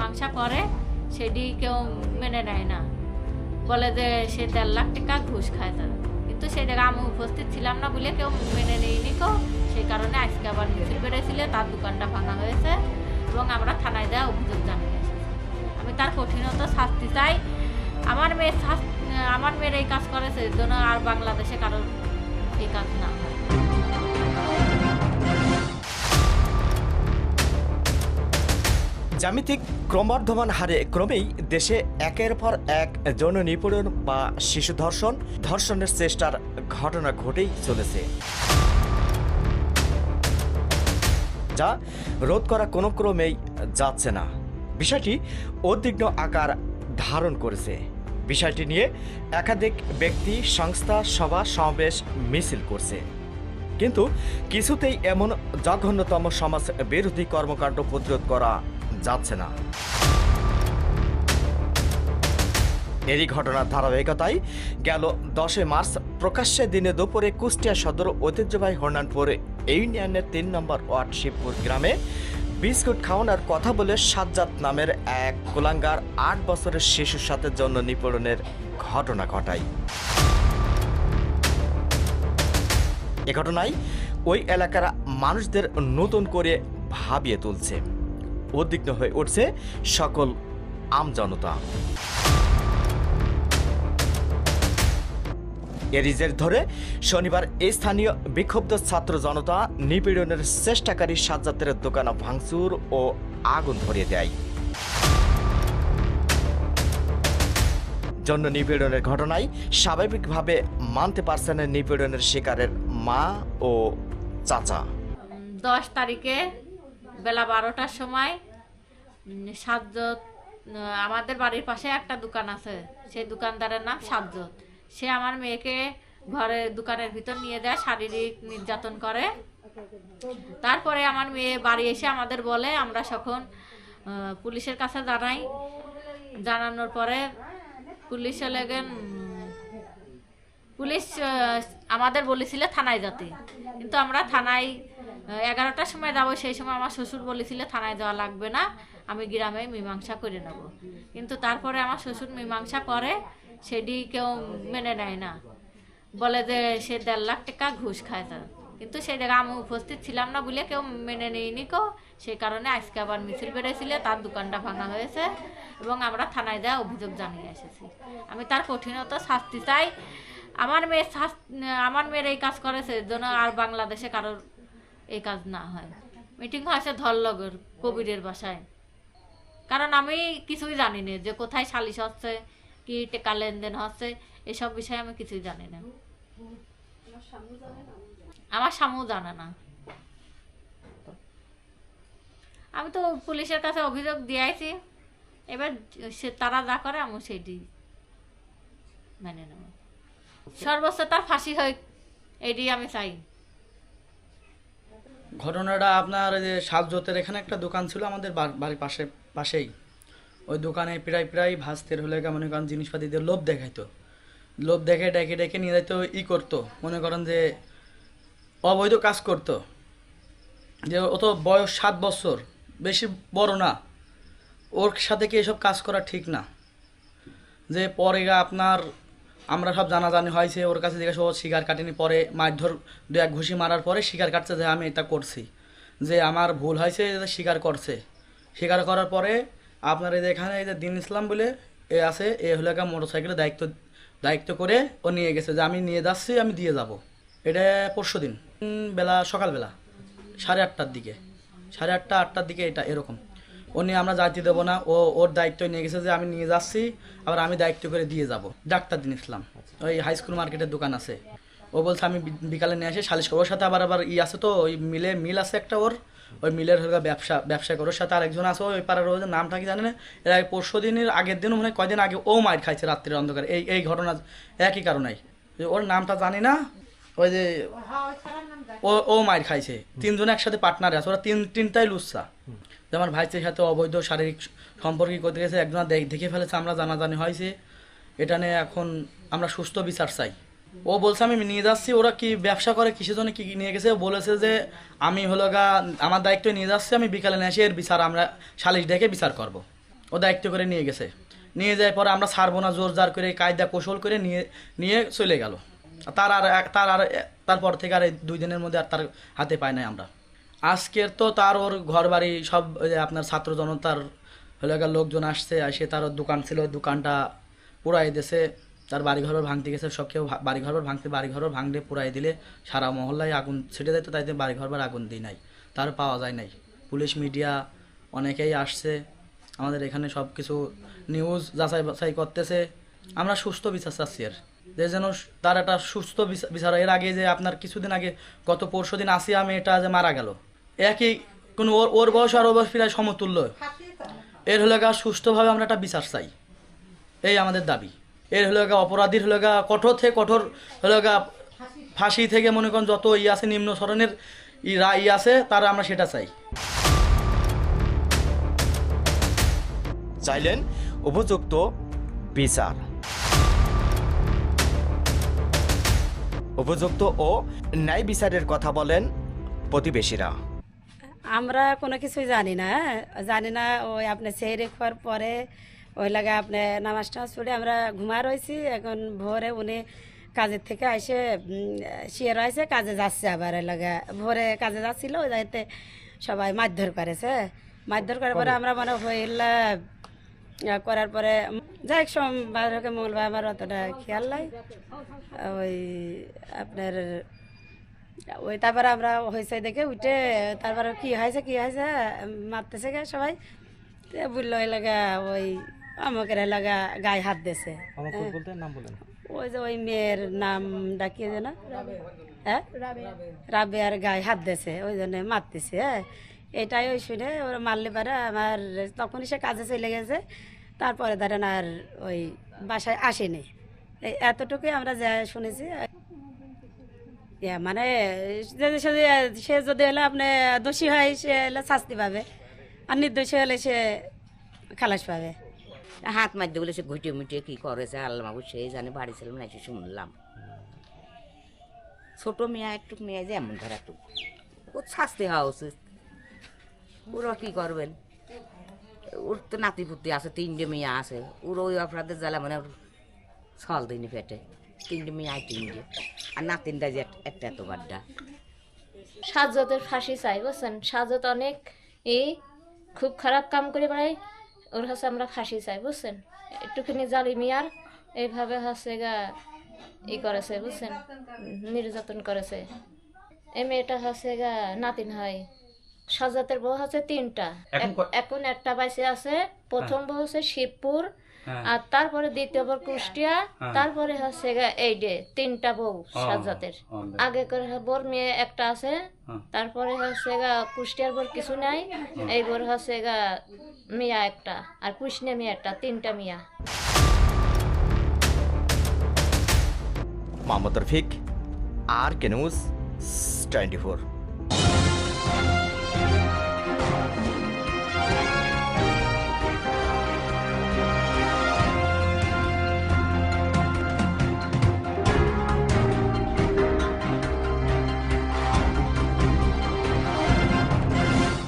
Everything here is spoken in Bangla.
মীমাংসা করে সেটি কেউ মেনে নেয় না। বলে যে সে দেড় লাখ টাকা ঘুষ খায় তার। কিন্তু সেই জায়গায় আমি উপস্থিত ছিলাম না বলে কেউ মেনে নেয়নি কেউ সেই কারণে আজকে আবার মিছিল বেড়েছিল, তার দোকানটা ভাঙা হয়েছে এবং আমরা থানায় দেওয়া অভিযোগ জানিয়ে আমি তার কঠিনত শাস্তি চাই। আমার মেয়ে শাস- আমার মেয়ের এই কাজ করেছে জন্য আর বাংলাদেশে কারোর এই কাজ না হয়। জ্যামিতিক ক্রমবর্ধমান হারে ক্রমেই দেশে একের পর এক যৌন নিপীড়ন বা শিশু ধর্ষণ, ধর্ষণের চেষ্টার ঘটনা ঘটেই চলেছে। যা রোধ করা কোনো ক্রমেই যাচ্ছে না। বিষয়টি উদ্বিগ্ন আকার ধারণ করেছে। বিষয়টি নিয়ে একাধিক ব্যক্তি, সংস্থা, সভা, সমাবেশ মিছিল করছে। কিন্তু কিছুতেই এমন জঘন্যতম সমাজ বিরোধী কর্মকাণ্ড প্রতিরোধ করা যাচ্ছে না। এরই ঘটনার ধারাবাহিকতায় গেল দশই মার্চ, প্রকাশ্যে দিনে দুপুরে কুষ্টিয়া সদর ঐতিহ্যবাহী হরনানপুর ইউনিয়নের তিন নম্বর ওয়ার্ড শিবপুর গ্রামে বিস্কুট খাওয়ানোর কথা বলে সাজ্জাদ নামের এক কুলাঙ্গার আট বছরের শিশুর সাথে জন্য নিপীড়নের ঘটনা ঘটায়। এ ঘটনায় ওই এলাকার মানুষদের নতুন করে ভাবিয়ে তুলছে। উদ্বিগ্ন হয়ে উঠছে সকল আমজনতা এরিজের ধরে শনিবার স্থানীয় বিক্ষুব্ধ ছাত্র জনতা নিপীড়নের চেষ্টাকারী সাজ্জাতের দোকান ভাঙচুর ও আগুন ধরিয়ে দেয়। জন্য নিপীড়নের ঘটনায় স্বাভাবিকভাবে মানতে পারছেন না নিপীড়নের শিকারের মা ও চাচা। দশ তারিখে বেলা বারোটার সময় সাজ্জত আমাদের বাড়ির পাশে একটা দোকান আছে সেই দোকানদারের নাম সাজ্জত সে আমার মেয়েকে ঘরে দোকানের ভিতর নিয়ে যায় শারীরিক নির্যাতন করে। তারপরে আমার মেয়ে বাড়ি এসে আমাদের বলে আমরা আহ, পুলিশের কাছে জানাই। জানানোর পরে পুলিশ লেগে পুলিশ আমাদের বলেছিল থানায় যেতে। কিন্তু আমরা থানায় এগারোটার সময় যাব, সেই সময় আমার শ্বশুর বলেছিল থানায় যাওয়া লাগবে না, আমি গ্রামে মীমাংসা করে নেব। কিন্তু তারপরে আমার শ্বশুর মীমাংসা করে, সেটি কেউ মেনে নেয় না। বলে যে সে দেড় লাখ টাকা ঘুষ খায় তার। কিন্তু সেই জায়গায় আমি উপস্থিত ছিলাম না বলে কেউ মেনে নেয়নি কেউ সেই কারণে আজকে আবার মিছিল বেড়েছিল, তার দোকানটা ভাঙা হয়েছে এবং আমরা থানায় দেওয়া অভিযোগ জানিয়ে এসেছি। আমি তার কঠিনত শাস্তি চাই। আমার মেয়ে আমার মেয়ের এই কাজ এর জন্য আর বাংলাদেশে কারোর এই কাজ না হয়। মিটিং হয়েছে ধরলগর কবিরের বাসায়। কারণ আমি কিছুই জানি না যে কোথায় সালিশ হচ্ছে, কি টেকা লেনদেন হচ্ছে, এসব বিষয়ে আমি কিছুই জানি না। আমার স্বামীও জানে না। আমি তো পুলিশের কাছে অভিযোগ দিয়েছি। এবার সে তারা যা করে, আমি সেটি মেনে নেব। তার ফাঁসি এটি আমি চাই। ঘটনাটা আপনার যে সাতজোতের এখানে একটা দোকান ছিল আমাদের বাড়ির পাশে, পাশেই। ওই দোকানে প্রায় প্রায় ভাস্তের হলে মনে করেন জিনিসপাতি দিয়ে লোভ দেখাইতো। লোভ দেখে ডেকে ডেকে নিয়ে যাইতো, ই করতো। মনে করেন যে অবৈধ কাজ করতো। যে ও তো বয়স সাত বছর, বেশি বড় না। ওর সাথে কি এসব কাজ করা ঠিক না? যে পরে আপনার আমরা সব জানাজানি হয়েছে, ওর কাছে জিজ্ঞাসা ও শিকার কাটেনি পরে, মারধর দু এক ঘুষি মারার পরে শিকার কাটছে যে আমি এটা করছি। যে আমার ভুল হয়েছে স্বীকার করছে। স্বীকার করার পরে আপনার এই যে এখানে এই যে দিন ইসলাম বলে এ আছে, এ হলো একটা মোটর সাইকেলে দায়িত্ব দায়িত্ব করে ও নিয়ে গেছে, যে আমি নিয়ে যাচ্ছি, আমি দিয়ে যাব। এটা পরশু দিন বেলা, সকালবেলা, সাড়ে আটটার দিকে। সাড়ে আটটা, আটটার দিকে এটা এরকম। ও নিয়ে আমরা যাইতে দেবো না। ও ওর দায়িত্ব নিয়ে গেছে যে আমি নিয়ে যাচ্ছি, আবার আমি দায়িত্ব করে দিয়ে যাব। ডাক্তার দিন ইসলাম, ওই হাই স্কুল মার্কেটের দোকান আছে। ও বলছে আমি বিকালে নিয়ে আসি, সালিশ করব সাথে আবার আবার ই আছে তো, ওই মিলে মিল আছে একটা ওর। ওই মিলের হলো ব্যবসা ব্যবসা করে সাথে আরেকজন আছে, ওই পাড়ার ওই নামটা কি জানে না এর আগে পরশু দিনের আগের দিনও মানে কয়দিন আগে ও মাইর খাইছে রাত্রির অন্ধকার। এই এই ঘটনা একই কারণেই। ওর নামটা জানি না, ওই যে ও ও মাইর খাইছে। তিনজন একসাথে পার্টনার আছে, ওরা তিন, তিনটাই লুচ্ছা। যে আমার ভাইদের সাথে অবৈধ শারীরিক সম্পর্ক করতে গেছে, একজন দেখ- ফেলেছে, আমরা জানাজানি হয়েছে। এটা নিয়ে এখন আমরা সুস্থ বিচার চাই। ও বলছে, আমি নিয়ে যাচ্ছি, ওরা কি ব্যবসা করে, কিসের জন্য কি নিয়ে গেছে? বলেছে যে, আমি হলো গা, আমার দায়িত্ব নিয়ে যাচ্ছি, আমি বিকালে নিয়ে এসে এর বিচার আমরা সালিশ ডেকে বিচার করব। ও দায়িত্ব করে নিয়ে গেছে। নিয়ে যাওয়ার পরে আমরা ছাড়বো না, জোর জার করে, কায়দা কৌশল করে নিয়ে নিয়ে চলে গেল। তার আর তার আর তারপর থেকে আর দুই দিনের মধ্যে আর তার হাতে পাই নাই আমরা। আজকের তো তার ওর ঘর বাড়ি সব আপনার ছাত্র জনতার গিয়ে লোকজন আসছে এসে তার দোকান ছিল, দোকানটা পুরাই দিয়েছে তার বাড়ি ঘর ভাঙতে গেছে, সব কেউ ভা- বাড়ি ঘর ভাঙতে বাড়ি ঘর ভাঙতে পুরাই দিলে। সারা মহল্লায় আগুন ছেটে দেয় তো তাইতে বাড়ি ঘর আগুন দিই নাই। তার পাওয়া যায় নাই। পুলিশ, মিডিয়া অনেকেই আসছে। আমাদের এখানে সব কিছু নিউজ যাচাই বাছাই করতেছে। আমরা সুস্থ বিচার চাচ্ছি আর। যে যেন তার একটা সুস্থ বিচা- বিচার এর আগে যে আপনার কিছুদিন আগে, গত পরশু দিন আসিয়া মেয়েটা যে মারা গেল। একই কোনো ওর ওর বয়স আর ওর বয়স প্রায় সমতুল্য। এর হলে গা সুস্থভাবে আমরা একটা বিচার চাই। এই আমাদের দাবি। এর হলো গা অপরাধীর হলো গা কঠোর থেকে কঠোর হলো গা ফাঁসি থেকে মনে করেন যত ই আছে, নিম্ন ধরনের ই রায় আছে, তারা আমরা সেটা চাই। চাইলেন উপযুক্ত বিচার। উপযুক্ত ও ন্যায় বিচারের কথা বলেন প্রতিবেশীরা। আমরা কোনো কিছুই জানি না হ্যাঁ? জানি না ওই আপনার সেই রেখার পরে ওই লাগে আপনি নামাজ টামাজ পড়ে আমরা ঘুমা রয়েছি। এখন ভোরে উনি কাজের থেকে এসে শুয়ে রয়েছে কাজে যাচ্ছে আবার ওই লাগে। ভোরে কাজে যাচ্ছিল ওই যাইতে সবাই মারধর করেছে। মারধর করার পরে আমরা মানে হইলা করার পরে যাই সোমবার মঙ্গলবার আমার অতটা খেয়াল নাই। ওই আপনার ওই তারপরে আমরা হয়েছে দেখে উঠে তারপরে কি হয়েছে কি হয়েছে? মারতেছে গে সবাই। বলল লাগা ওই আমাকে লাগা গায়ে হাত দিয়েছে। ওই যে ওই মেয়ের নাম ডাকিয়ে যেন। হ্যাঁ? রাবে আর গায়ে হাত দিয়েছে ওই জন্য মারতেছে হ্যাঁ। এটাই ওই শুনে ওরা মারলে পারে আমার তখনই সে কাজে চলে গেছে। তারপরে ধরেন আর ওই বাসায় আসেনি। এই এতটুকুই আমরা যা শুনেছি। মানে সে যদি হলে আপনি দোষী হয়, সে হলে শাস্তি পাবে। আর নির্দোষী হলে সে খালাস পাবে। হাত মারতে বলে সে ঘুটিয়ে মুটিয়ে কি করেছে আল্লাহ সেই জানে, বাড়ি ছিলাম না শুনলাম। ছোট মেয়ে একটু মেয়ে যে এমন ধর একটু। ওর শাস্তি হওয়া উচিত। ওরা কি করবেন? ওর তো নাতি পুতি আছে, তিনটে মেয়ে আছে। ওর ওই অপরাধের জ্বালা মানে ওর ছল দিনই পেটে তিনটে মেয়ে আয় তিনটে আর নাতিনটা যে এক- একটা এত বাড্ডা সাজ্জাতের ফাঁসি চাই বুঝছেন? সাজ্জাত অনেক এই খুব খারাপ কাম করে বেড়াই ওর কাছে আমরা ফাঁসি চাই বুঝছেন? একটুখানি জালিমি আর এইভাবে হচ্ছে গা ই করেছে বুঝছেন? নির্যাতন করেছে। এই মেয়েটা হচ্ছে গা নাতিন হয়। সাজাতের বউ হচ্ছে তিনটা। এখন একটা বাইসে আছে প্রথম বউ হচ্ছে শিবপুর আর তারপরে দ্বিতীয় বউ কুষ্টিয়া তারপরে হচ্ছে গা এই ডে তিনটা বউ সাজাতের আগে করে বোর মেয়ে একটা আছে তারপরে হচ্ছে গা কুষ্টিয়ার বোর কিছু নাই এই বোর হচ্ছে গা মিয়া একটা আর কৃষ্ণে মিয়া একটা তিনটা মিয়া। Mohammad Rafiq R K news twenty four.